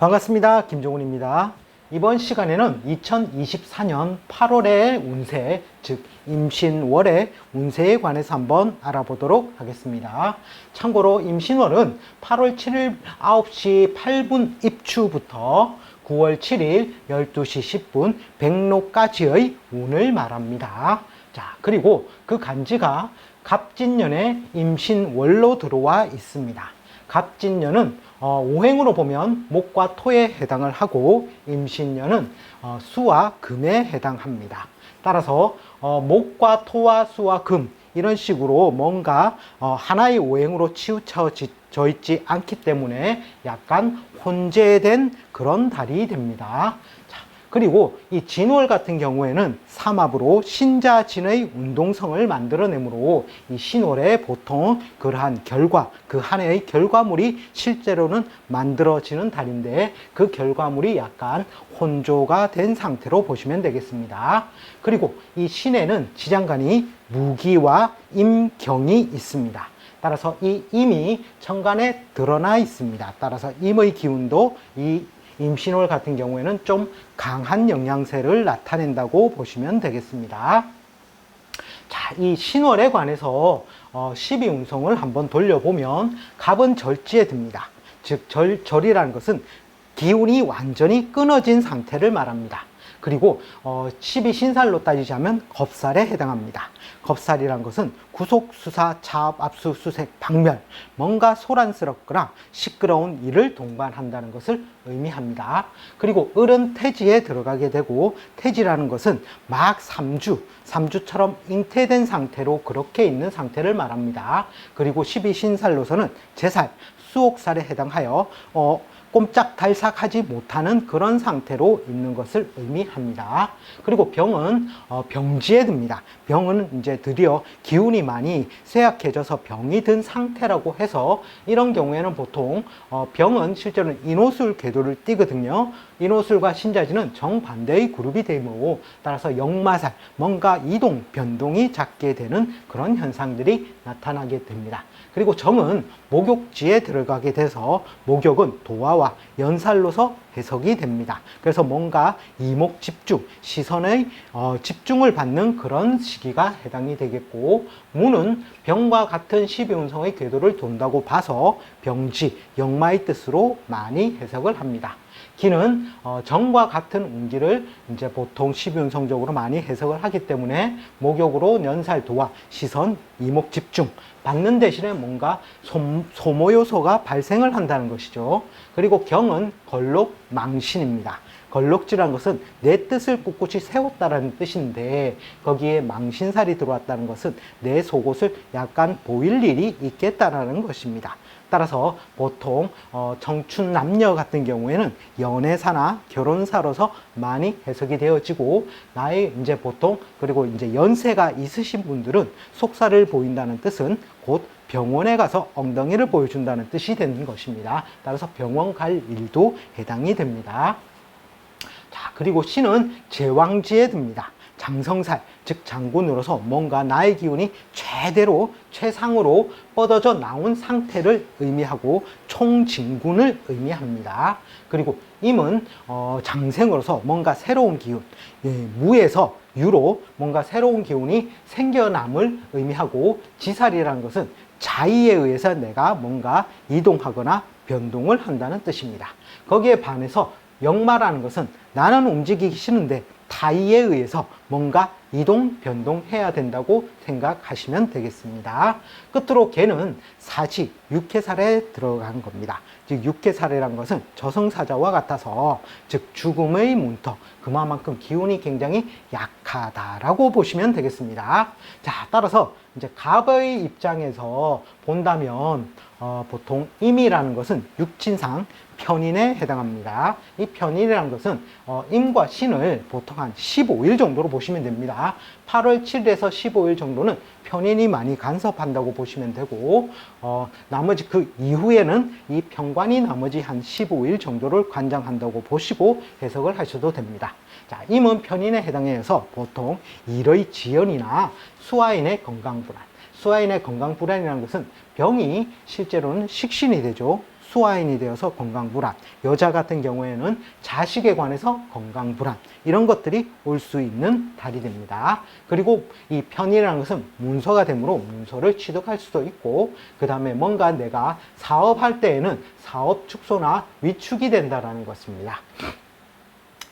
반갑습니다. 김종훈입니다. 이번 시간에는 2024년 8월의 운세, 즉 임신월의 운세에 관해서 한번 알아보도록 하겠습니다. 참고로 임신월은 8월 7일 9시 8분 입추부터 9월 7일 12시 10분 백로까지의 운을 말합니다. 자, 그리고 그 간지가 갑진년의 임신월로 들어와 있습니다. 갑진년은 어, 오행으로 보면 목과 토에 해당을 하고 임신년은 어, 수와 금에 해당합니다. 따라서 어, 목과 토와 수와 금 이런 식으로 뭔가 어, 하나의 오행으로 치우쳐져 있지 않기 때문에 약간 혼재된 그런 달이 됩니다. 자, 그리고 이 진월 같은 경우에는 삼합으로 신자진의 운동성을 만들어내므로 이 신월에 보통 그러한 결과, 그 한 해의 결과물이 실제로는 만들어지는 달인데 그 결과물이 약간 혼조가 된 상태로 보시면 되겠습니다. 그리고 이 신에는 지장간이 무기와 임경이 있습니다. 따라서 이 임이 천간에 드러나 있습니다. 따라서 임의 기운도 이 임신월 같은 경우에는 좀 강한 영양세를 나타낸다고 보시면 되겠습니다. 자, 이 신월에 관해서 어, 12운성을 한번 돌려보면 갑은 절지에 듭니다. 즉, 절, 절이라는 것은 기운이 완전히 끊어진 상태를 말합니다. 그리고 어, 12신살로 따지자면 겁살에 해당합니다. 겁살이란 것은 구속, 수사, 차업, 압수, 수색, 박멸, 뭔가 소란스럽거나 시끄러운 일을 동반한다는 것을 의미합니다. 그리고 을은 태지에 들어가게 되고 태지라는 것은 막 3주, 3주처럼 잉태된 상태로 그렇게 있는 상태를 말합니다. 그리고 12신살로서는 제살, 수옥살에 해당하여 어, 꼼짝달싹하지 못하는 그런 상태로 있는 것을 의미합니다. 그리고 병은 어, 병지에 듭니다. 병은 이제 드디어 기운이 많이 쇠약해져서 병이 든 상태라고 해서 이런 경우에는 보통 어, 병은 실제로는 인호술 궤도를 띠거든요. 인호술과 신자지는 정반대의 그룹이 되므로 따라서 역마살, 뭔가 이동, 변동이 작게 되는 그런 현상들이 나타나게 됩니다. 그리고 정은 목욕지에 들어가게 돼서 목욕은 도화와 연살로서 해석이 됩니다. 그래서 뭔가 이목 집중, 시선의 어, 집중을 받는 그런 시기가 해당이 되겠고 무는 병과 같은 12운성의 궤도를 돈다고 봐서 병지, 역마의 뜻으로 많이 해석을 합니다. 기는 어, 정과 같은 운기를 이제 보통 12운성적으로 많이 해석을 하기 때문에 목욕으로 연살 도와 시선, 이목 집중 받는 대신에 뭔가 소, 소모 요소가 발생을 한다는 것이죠. 그리고 경은 걸록 망신입니다. 걸록지란 것은 내 뜻을 꿋꿋이 세웠다라는 뜻인데 거기에 망신살이 들어왔다는 것은 내 속옷을 약간 보일 일이 있겠다라는 것입니다. 따라서 보통 어, 청춘 남녀 같은 경우에는 연애사나 결혼사로서 많이 해석이 되어지고 나의 이제 보통 그리고 이제 연세가 있으신 분들은 속살을 보인다는 뜻은 곧 병원에 가서 엉덩이를 보여준다는 뜻이 되는 것입니다. 따라서 병원 갈 일도 해당이 됩니다. 자, 그리고 신은 제왕지에 듭니다. 장성살, 즉 장군으로서 뭔가 나의 기운이 최대로 최상으로 뻗어져 나온 상태를 의미하고 총진군을 의미합니다. 그리고 임은 어, 장생으로서 뭔가 새로운 기운, 예, 무에서 유로 뭔가 새로운 기운이 생겨남을 의미하고 지살이라는 것은 자의에 의해서 내가 뭔가 이동하거나 변동을 한다는 뜻입니다. 거기에 반해서 역마라는 것은 나는 움직이기 싫은데 타의에 의해서 뭔가 이동, 변동해야 된다고 생각하시면 되겠습니다. 끝으로 개는 사지, 육해살에 들어간 겁니다. 즉, 육해살이란 것은 저승사자와 같아서, 즉, 죽음의 문터, 그만큼 기운이 굉장히 약하다라고 보시면 되겠습니다. 자, 따라서 이제 갑의 입장에서 본다면, 어, 보통 임이라는 것은 육친상 편인에 해당합니다. 이 편인이라는 것은 어, 임과 신을 보통 한 15일 정도로 보시면 됩니다. 8월 7일에서 15일 정도는 편인이 많이 간섭한다고 보시면 되고 어, 나머지 그 이후에는 이 평관이 나머지 한 15일 정도를 관장한다고 보시고 해석을 하셔도 됩니다. 자, 임은 편인에 해당해서 보통 일의 지연이나 수화인의 건강 불안, 수화인의 건강 불안이라는 것은 병이 실제로는 식신이 되죠. 수화인이 되어서 건강 불안, 여자 같은 경우에는 자식에 관해서 건강 불안 이런 것들이 올 수 있는 달이 됩니다. 그리고 이 편이라는 것은 문서가 되므로 문서를 취득할 수도 있고 그 다음에 뭔가 내가 사업할 때에는 사업 축소나 위축이 된다라는 것입니다.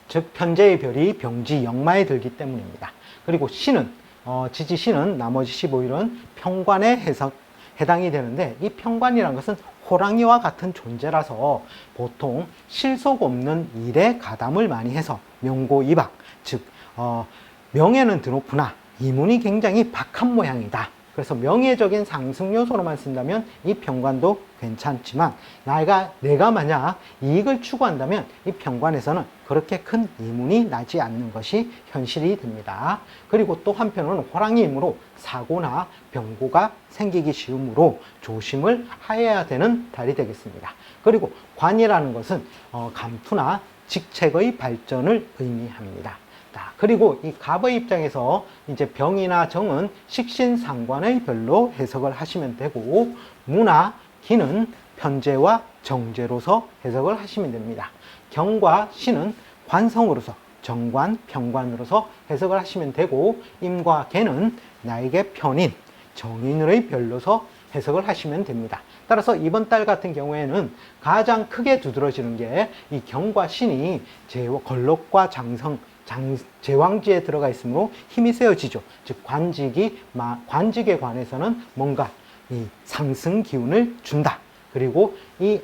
즉 편제의 별이 병지 역마에 들기 때문입니다. 그리고 신은 어, 지지 신은 나머지 15일은 평관에 해석 해당이 되는데 이 평관이라는 것은 호랑이와 같은 존재라서 보통 실속 없는 일에 가담을 많이 해서 명고이박 즉 어, 명예는 드높으나 이문이 굉장히 박한 모양이다. 그래서 명예적인 상승 요소로만 쓴다면 이 평관도 괜찮지만 내가 내가 만약 이익을 추구한다면 이 평관에서는 그렇게 큰 이문이 나지 않는 것이 현실이 됩니다. 그리고 또 한편으로는 호랑이이므로 사고나 병고가 생기기 쉬우므로 조심을 하여야 되는 달이 되겠습니다. 그리고 관이라는 것은 어, 감투나 직책의 발전을 의미합니다. 자, 그리고 이 갑의 입장에서 이제 병이나 정은 식신상관의 별로 해석을 하시면 되고 무나 기는 편제와 정제로서 해석을 하시면 됩니다. 경과 신은 관성으로서 정관, 병관으로서 해석을 하시면 되고 임과 개는 나에게 편인 정인의 별로서 해석을 하시면 됩니다. 따라서 이번 달 같은 경우에는 가장 크게 두드러지는 게 이 경과 신이 제 걸록과 장성 장, 제왕지에 들어가 있으므로 힘이 세어지죠. 즉 관직이 마, 관직에 관해서는 뭔가 이 상승 기운을 준다. 그리고 이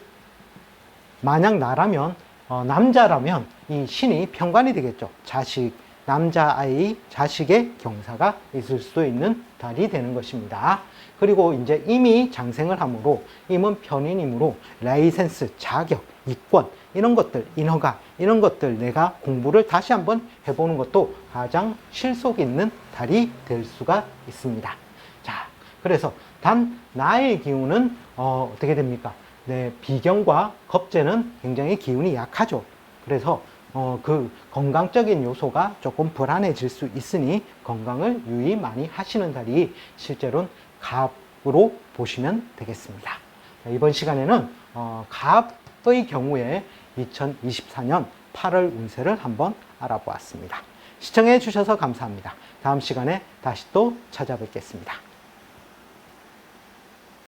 만약 나라면 어, 남자라면 이 신이 평관이 되겠죠. 자식 남자아이 자식의 경사가 있을 수도 있는 달이 되는 것입니다. 그리고 이제 이미 장생을 함으로 임은 편인이므로 라이센스 자격 이권 이런 것들 인허가 이런 것들 내가 공부를 다시 한번 해보는 것도 가장 실속 있는 달이 될 수가 있습니다. 자, 그래서 단 나의 기운은 어, 어떻게 됩니까? 네, 비경과 겁재는 굉장히 기운이 약하죠. 그래서 어, 그 건강적인 요소가 조금 불안해질 수 있으니 건강을 유의 많이 하시는 달이 실제로는 갑으로 보시면 되겠습니다. 자, 이번 시간에는 어, 갑의 경우에 2024년 8월 운세를 한번 알아보았습니다. 시청해 주셔서 감사합니다. 다음 시간에 다시 또 찾아뵙겠습니다.